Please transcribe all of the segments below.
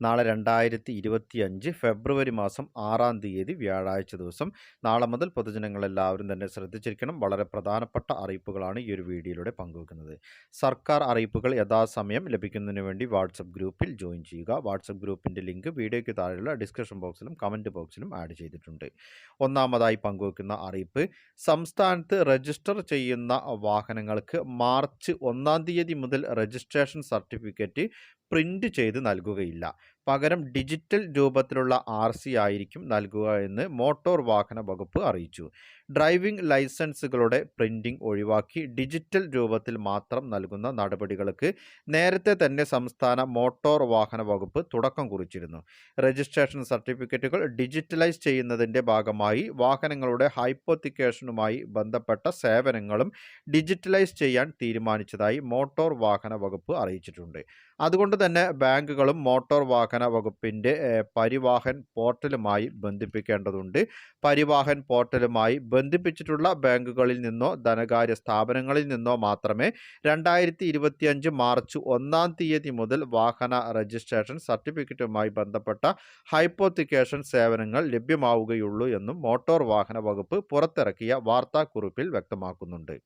നാളെ രണ്ടായിരത്തി ഇരുപത്തി അഞ്ച് ഫെബ്രുവരി മാസം ആറാം തീയതി വ്യാഴാഴ്ച ദിവസം. നാളെ മുതൽ പൊതുജനങ്ങളെല്ലാവരും തന്നെ ശ്രദ്ധിച്ചിരിക്കണം. വളരെ പ്രധാനപ്പെട്ട അറിയിപ്പുകളാണ് ഈ ഒരു വീഡിയോയിലൂടെ പങ്കുവെക്കുന്നത്. സർക്കാർ അറിയിപ്പുകൾ യഥാസമയം ലഭിക്കുന്നതിന് വേണ്ടി വാട്സപ്പ് ഗ്രൂപ്പിൽ ജോയിൻ ചെയ്യുക. വാട്സപ്പ് ഗ്രൂപ്പിന്റെ ലിങ്ക് വീഡിയോയ്ക്ക് താഴെയുള്ള ഡിസ്ക്രിപ്ഷൻ ബോക്സിലും കമന്റ് ബോക്സിലും ആഡ് ചെയ്തിട്ടുണ്ട്. ഒന്നാമതായി പങ്കുവെക്കുന്ന അറിയിപ്പ്. സംസ്ഥാനത്ത് രജിസ്റ്റർ ചെയ്യുന്ന വാഹനങ്ങൾക്ക് മാർച്ച് ഒന്നാം തീയതി മുതൽ രജിസ്ട്രേഷൻ സർട്ടിഫിക്കറ്റ് പ്രിന്റ് ചെയ്ത് നൽകുകയില്ല. പകരം ഡിജിറ്റൽ രൂപത്തിലുള്ള ആർ സി ആയിരിക്കും നൽകുക എന്ന് മോട്ടോർ വാഹന വകുപ്പ് അറിയിച്ചു. ഡ്രൈവിംഗ് ലൈസൻസുകളുടെ പ്രിന്റിംഗ് ഒഴിവാക്കി ഡിജിറ്റൽ രൂപത്തിൽ മാത്രം നൽകുന്ന നടപടികൾക്ക് നേരത്തെ തന്നെ സംസ്ഥാന മോട്ടോർ വാഹന വകുപ്പ് തുടക്കം കുറിച്ചിരുന്നു. രജിസ്ട്രേഷൻ സർട്ടിഫിക്കറ്റുകൾ ഡിജിറ്റലൈസ് ചെയ്യുന്നതിന്റെ ഭാഗമായി വാഹനങ്ങളുടെ ഹൈപ്പോത്തിക്കേഷനുമായി ബന്ധപ്പെട്ട സേവനങ്ങളും ഡിജിറ്റലൈസ് ചെയ്യാൻ തീരുമാനിച്ചതായി മോട്ടോർ വാഹന വകുപ്പ് അറിയിച്ചിട്ടുണ്ട്. അതുകൊണ്ട് തന്നെ ബാങ്കുകളും മോട്ടോർ വാഹന വകുപ്പിന്റെ പരിവാഹൻ പോർട്ടലുമായി ബന്ധിപ്പിക്കേണ്ടതുണ്ട്. പരിവാഹൻ പോർട്ടലുമായി ബന്ധിപ്പിച്ചിട്ടുള്ള ബാങ്കുകളിൽ നിന്നോ ധനകാര്യ സ്ഥാപനങ്ങളിൽ നിന്നോ മാത്രമേ രണ്ടായിരത്തി മാർച്ച് ഒന്നാം തീയതി മുതൽ വാഹന രജിസ്ട്രേഷൻ സർട്ടിഫിക്കറ്റുമായി ബന്ധപ്പെട്ട ഹൈപ്പോത്തിക്കേഷൻ സേവനങ്ങൾ ലഭ്യമാവുകയുള്ളൂ എന്നും മോട്ടോർ വാഹന വകുപ്പ് പുറത്തിറക്കിയ വാർത്താക്കുറിപ്പിൽ വ്യക്തമാക്കുന്നുണ്ട്.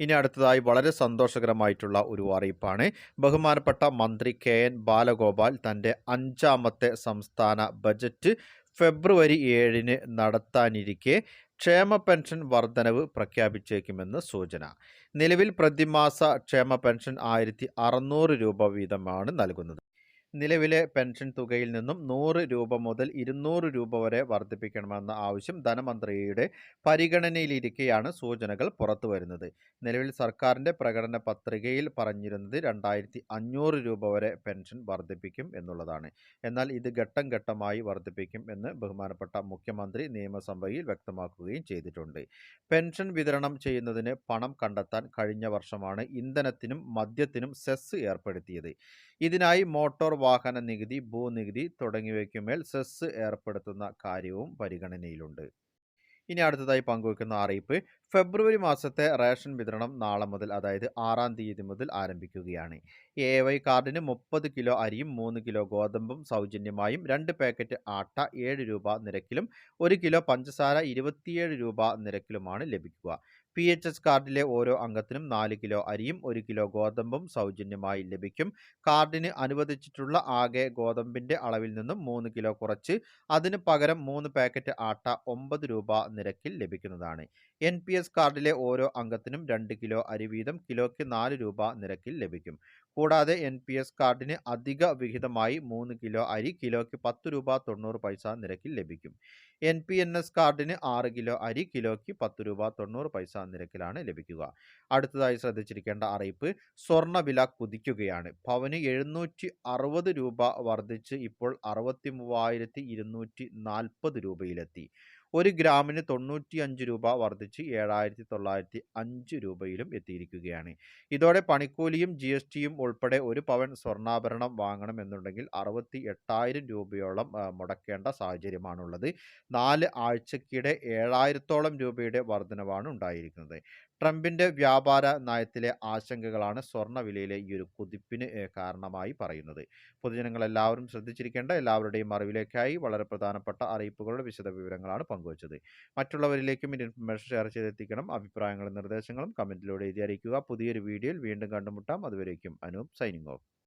ഇനി അടുത്തതായി വളരെ സന്തോഷകരമായിട്ടുള്ള ഒരു അറിയിപ്പാണ്. ബഹുമാനപ്പെട്ട മന്ത്രി കെ എൻ ബാലഗോപാൽ തന്റെ അഞ്ചാമത്തെ സംസ്ഥാന ബജറ്റ് ഫെബ്രുവരി ഏഴിന് നടത്താനിരിക്കെ ക്ഷേമ പെൻഷൻ വർധനവ് പ്രഖ്യാപിച്ചേക്കുമെന്ന് സൂചന. നിലവിൽ പ്രതിമാസ ക്ഷേമ പെൻഷൻ ആയിരത്തി രൂപ വീതമാണ് നൽകുന്നത്. നിലവിലെ പെൻഷൻ തുകയിൽ നിന്നും നൂറ് രൂപ മുതൽ ഇരുന്നൂറ് രൂപ വരെ വർദ്ധിപ്പിക്കണമെന്ന ആവശ്യം ധനമന്ത്രിയുടെ പരിഗണനയിലിരിക്കെയാണ് സൂചനകൾ പുറത്തു വരുന്നത് നിലവിൽ സർക്കാരിന്റെ പ്രകടന പത്രികയിൽ പറഞ്ഞിരുന്നത് രണ്ടായിരത്തി അഞ്ഞൂറ് രൂപ വരെ പെൻഷൻ വർദ്ധിപ്പിക്കും എന്നുള്ളതാണ്. എന്നാൽ ഇത് ഘട്ടം ഘട്ടമായി വർദ്ധിപ്പിക്കും എന്ന് ബഹുമാനപ്പെട്ട മുഖ്യമന്ത്രി നിയമസഭയിൽ വ്യക്തമാക്കുകയും ചെയ്തിട്ടുണ്ട്. പെൻഷൻ വിതരണം ചെയ്യുന്നതിന് പണം കണ്ടെത്താൻ കഴിഞ്ഞ വർഷമാണ് ഇന്ധനത്തിനും മദ്യത്തിനും സെസ് ഏർപ്പെടുത്തിയത്. ഇതിനായി മോട്ടോർ വാഹന നികുതി ഭൂനികുതി തുടങ്ങിയവയ്ക്കുമേൽ സെസ് ഏർപ്പെടുത്തുന്ന കാര്യവും പരിഗണനയിലുണ്ട്. ഇനി അടുത്തതായി പങ്കുവയ്ക്കുന്ന അറിയിപ്പ് ഫെബ്രുവരി മാസത്തെ റേഷൻ വിതരണം നാളെ മുതൽ അതായത് ആറാം തീയതി മുതൽ ആരംഭിക്കുകയാണ്. എ വൈ കാർഡിന് മുപ്പത് കിലോ അരിയും മൂന്ന് കിലോ ഗോതമ്പും സൗജന്യമായും രണ്ട് പാക്കറ്റ് ആട്ട ഏഴ് രൂപ നിരക്കിലും ഒരു കിലോ പഞ്ചസാര ഇരുപത്തിയേഴ് രൂപ നിരക്കിലുമാണ് ലഭിക്കുക. പി എച്ച് എസ് കാർഡിലെ ഓരോ അംഗത്തിനും നാല് കിലോ അരിയും ഒരു കിലോ ഗോതമ്പും സൗജന്യമായി ലഭിക്കും. കാർഡിന് അനുവദിച്ചിട്ടുള്ള ആകെ ഗോതമ്പിന്റെ അളവിൽ നിന്നും മൂന്ന് കിലോ കുറച്ച് അതിന് പകരം മൂന്ന് പാക്കറ്റ് ആട്ട ഒമ്പത് രൂപ നിരക്കിൽ ലഭിക്കുന്നതാണ്. എൻ പി എസ് കാർഡിലെ ഓരോ അംഗത്തിനും രണ്ട് കിലോ അരി വീതം കിലോയ്ക്ക് നാല് രൂപ നിരക്കിൽ ലഭിക്കും. കൂടാതെ എൻ പി എസ് കാർഡിന് അധിക വിഹിതമായി മൂന്ന് കിലോ അരി കിലോയ്ക്ക് പത്ത് രൂപ തൊണ്ണൂറ് പൈസ നിരക്കിൽ ലഭിക്കും. എൻ പി എൻ എസ് കാർഡിന് ആറ് കിലോ അരി കിലോയ്ക്ക് പത്ത് രൂപ തൊണ്ണൂറ് പൈസ നിരക്കിലാണ് ലഭിക്കുക. അടുത്തതായി ശ്രദ്ധിച്ചിരിക്കേണ്ട അറിയിപ്പ് സ്വർണവില കുതിക്കുകയാണ്. പവന് എഴുന്നൂറ്റി അറുപത് രൂപ വർദ്ധിച്ച് ഇപ്പോൾ അറുപത്തി മൂവായിരത്തി ഇരുന്നൂറ്റി നാൽപ്പത് രൂപയിലെത്തി. ഒരു ഗ്രാമിന് തൊണ്ണൂറ്റി അഞ്ച് രൂപ വർദ്ധിച്ച് ഏഴായിരത്തി തൊള്ളായിരത്തി അഞ്ച് രൂപയിലും എത്തിയിരിക്കുകയാണ്. ഇതോടെ പണിക്കൂലിയും ജി എസ് ടിയും ഉൾപ്പെടെ ഒരു പവൻ സ്വർണാഭരണം വാങ്ങണമെന്നുണ്ടെങ്കിൽ അറുപത്തി എട്ടായിരം രൂപയോളം മുടക്കേണ്ട സാഹചര്യമാണുള്ളത്. നാല് ആഴ്ചക്കിടെ ഏഴായിരത്തോളം രൂപയുടെ വർധനവാണ് ഉണ്ടായിരിക്കുന്നത്. ട്രംപിന്റെ വ്യാപാര നയത്തിലെ ആശങ്കകളാണ് സ്വർണവിലയിലെ ഈ ഒരു കുതിപ്പിന് കാരണമായി പറയുന്നത്. പൊതുജനങ്ങൾ എല്ലാവരും ശ്രദ്ധിച്ചിരിക്കേണ്ട എല്ലാവരുടെയും അറിവിലേക്കായി വളരെ പ്രധാനപ്പെട്ട അറിയിപ്പുകളുടെ വിശദ വിവരങ്ങളാണ് പങ്കുവച്ചത് മറ്റുള്ളവരിലേക്കും ഇൻഫർമേഷൻ ഷെയർ ചെയ്തെത്തിക്കണം. അഭിപ്രായങ്ങളും നിർദ്ദേശങ്ങളും കമന്റിലൂടെ എഴുതി അറിയിക്കുക. പുതിയൊരു വീഡിയോയിൽ വീണ്ടും കണ്ടുമുട്ടാം. അതുവരേക്കും അനൂപ് സൈനിങ് ഓഫ്.